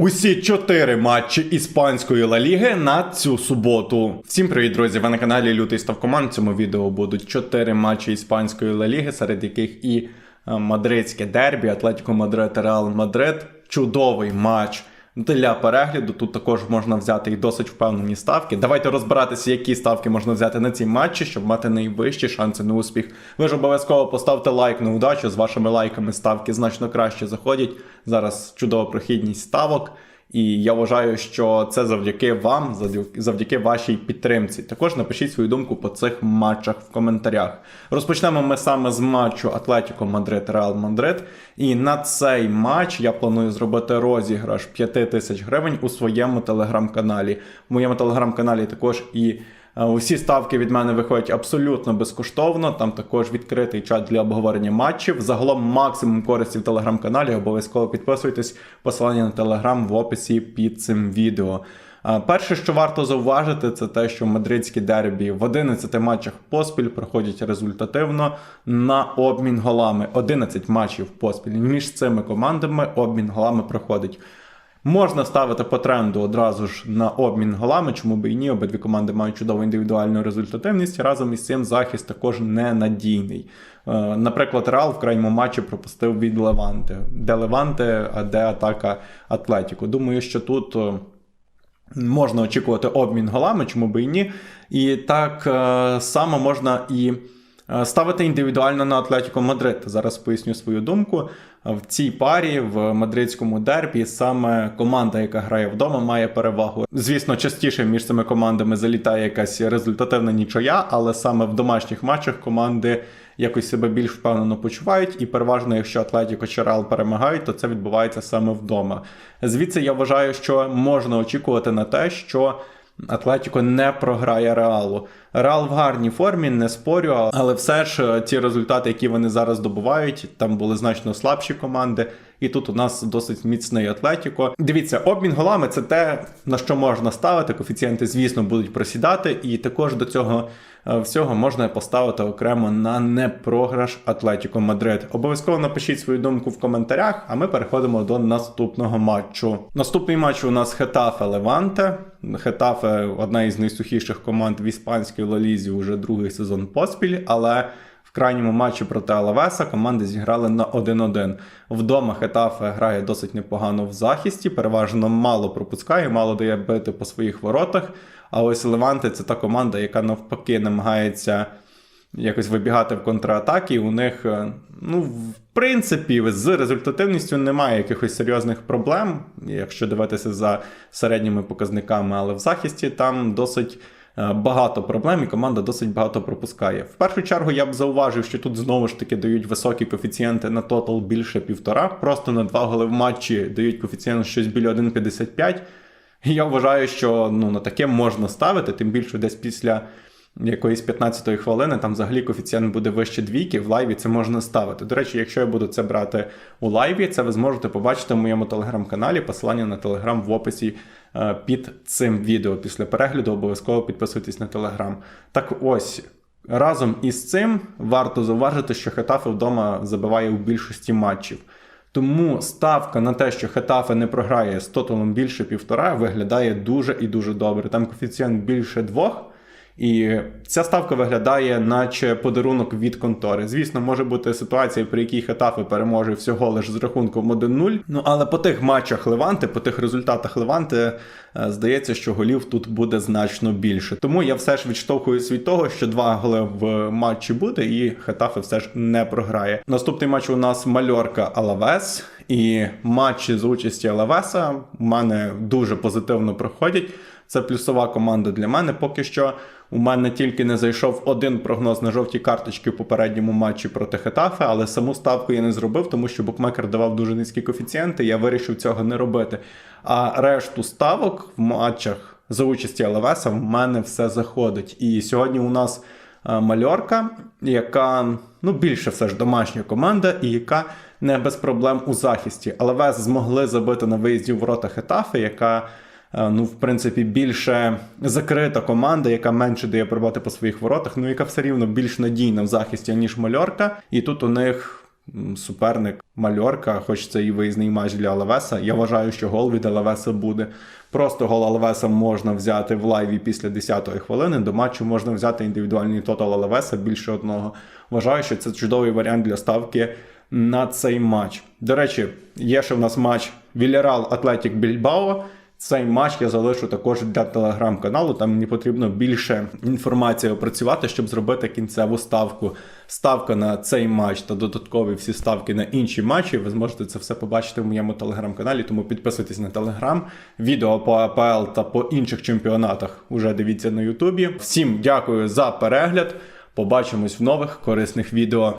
Усі чотири матчі іспанської Ла Ліги на цю суботу. Всім привіт, друзі! Ви на каналі Лютий Ставкоман. В цьому відео будуть чотири матчі іспанської Ла Ліги, серед яких і е, мадридське дербі, Атлетіко Мадрид, Реал Мадрид. Чудовий матч. Для перегляду тут також можна взяти і досить впевнені ставки. Давайте розбиратися, які ставки можна взяти на ці матчі, щоб мати найвищі шанси на успіх. Ви ж обов'язково поставте лайк на удачу. З вашими лайками ставки значно краще заходять. Зараз чудова прохідність ставок. І я вважаю, що це завдяки вам, завдяки- вашій підтримці. Також напишіть свою думку по цих матчах в коментарях. Розпочнемо ми саме з матчу Атлетіко Мадрид Реал Мадрид. І на цей матч я планую зробити розіграш 5 тисяч гривень у своєму телеграм-каналі. В моєму телеграм-каналі також і Усі ставки від мене виходять абсолютно безкоштовно. Там також відкритий чат для обговорення матчів. Загалом максимум користі в телеграм-каналі. Обов'язково підписуйтесь. Посилання на телеграм в описі під цим відео. Е, Перше, що варто зауважити, це те, що мадридські дербі в 11 матчах поспіль проходять результативно на обмін голами. 11 матчів поспіль між цими командами обмін голами проходить. Можна ставити по тренду одразу ж на обмін голами, чому би і ні. Обидві команди мають чудову індивідуальну результативність. Разом із цим захист також ненадійний. Е, Наприклад, Реал в крайньому матчі пропустив від Леванте. Де Леванте, а де атака Атлетіку. Думаю, що тут. е, Можна очікувати обмін голами, чому би і ні. І так е, само можна і ставити індивідуально на Атлетіко Мадрид. Зараз поясню свою думку. В цій парі в мадридському дербі саме команда, яка грає вдома, має перевагу. Звісно, частіше між цими командами залітає якась результативна нічия, але саме в домашніх матчах команди якось себе більш впевнено почувають, і переважно, якщо Атлетіко чи Реал перемагають, то це відбувається саме вдома. Звідси я вважаю, що можна очікувати на те, що Атлетіко не програє Реалу. Реал в гарній формі, не спорю, але все ж е, ті результати, які вони зараз добувають, там були значно слабші команди. І тут у нас досить міцний Атлетіко. Дивіться, обмін голами це те, на що можна ставити. Коефіцієнти, звісно, будуть просідати, і також до цього е, всього можна поставити окремо на непрограш Атлетіко Мадрид. Обов'язково напишіть свою думку в коментарях, а ми переходимо до наступного матчу. Наступний матч у нас Хетафе Леванте. Хетафе одна із найсухіших команд в іспанській лалізі уже другий сезон поспіль, але в крайньому матчі проти Алавеса команди зіграли на 1-1. Вдома Хетафе грає досить непогано в захисті, переважно мало пропускає, мало дає бити по своїх воротах. А ось Леванте це та команда, яка навпаки намагається якось вибігати в контратаки. У них, е, ну, в принципі, з результативністю немає якихось серйозних проблем, якщо дивитися за середніми показниками, але в захисті там досить. Е, Багато проблем, і команда досить багато пропускає. В першу чергу я б зауважив, що тут знову ж таки дають високі коефіцієнти на тотал більше півтора. Просто на два голи в матчі дають коефіцієнт щось біля 1,55. І я вважаю, що ну, на таке можна ставити, тим більше десь після якоїсь 15-ї хвилини там взагалі коефіцієнт буде вище двійки, в лайві це можна ставити. До речі, якщо я буду це брати у лайві, це ви зможете побачити в моєму телеграм-каналі. Посилання на телеграм в описі е, під цим відео. Після перегляду обов'язково підписуйтесь на телеграм. Так ось. Разом із цим варто зауважити, що Хетафе вдома забиває у більшості матчів. Тому ставка на те, що Хетафе не програє з тоталом більше півтора, виглядає дуже і дуже добре. Там коефіцієнт більше двох. І ця ставка виглядає, наче подарунок від контори. Звісно, може бути ситуація, при якій Хетафе переможе всього лише з рахунком 1-0. Ну але по тих матчах Леванти, по тих результатах Леванти, е, здається, що голів тут буде значно більше. Тому я все ж відштовхуюсь від того, що два голи в матчі буде, і Хетафе все ж не програє. Наступний матч у нас Мальорка Алавес. І матчі з участі Алавеса у мене дуже позитивно проходять. Це плюсова команда для мене. Поки що у мене тільки не зайшов один прогноз на жовті карточки в попередньому матчі проти Хетафе, але саму ставку я не зробив, тому що букмекер давав дуже низькі коефіцієнти. Я вирішив цього не робити. А решту ставок в матчах за участі Алавеса в мене все заходить. І сьогодні у нас е, Мальорка, яка ну більше все ж домашня команда, і яка не без проблем у захисті. Алавес змогли забити на виїзді в ворота Хетафе, яка ну, в принципі, більше закрита команда, яка менше дає пробати по своїх воротах, ну яка все рівно більш надійна в захисті, ніж Мальорка. І тут у них суперник Мальорка, хоч це і виїзний матч для Алавеса. Я вважаю, що гол від Алавеса буде. Просто гол Алавеса можна взяти в лайві після 10-ї хвилини. До матчу можна взяти індивідуальний тотал Алавеса більше одного. Вважаю, що це чудовий варіант для ставки на цей матч. До речі, є ще в нас матч Вільярал Атлетік Більбао. Цей матч я залишу також для телеграм-каналу. Там мені потрібно більше інформації опрацювати, щоб зробити кінцеву ставку. Ставка на цей матч та додаткові всі ставки на інші матчі. Ви зможете це все побачити в моєму телеграм-каналі. Тому підписуйтесь на телеграм. Відео по АПЛ та по інших чемпіонатах уже дивіться на Ютубі. Всім дякую за перегляд. Побачимось в нових корисних відео.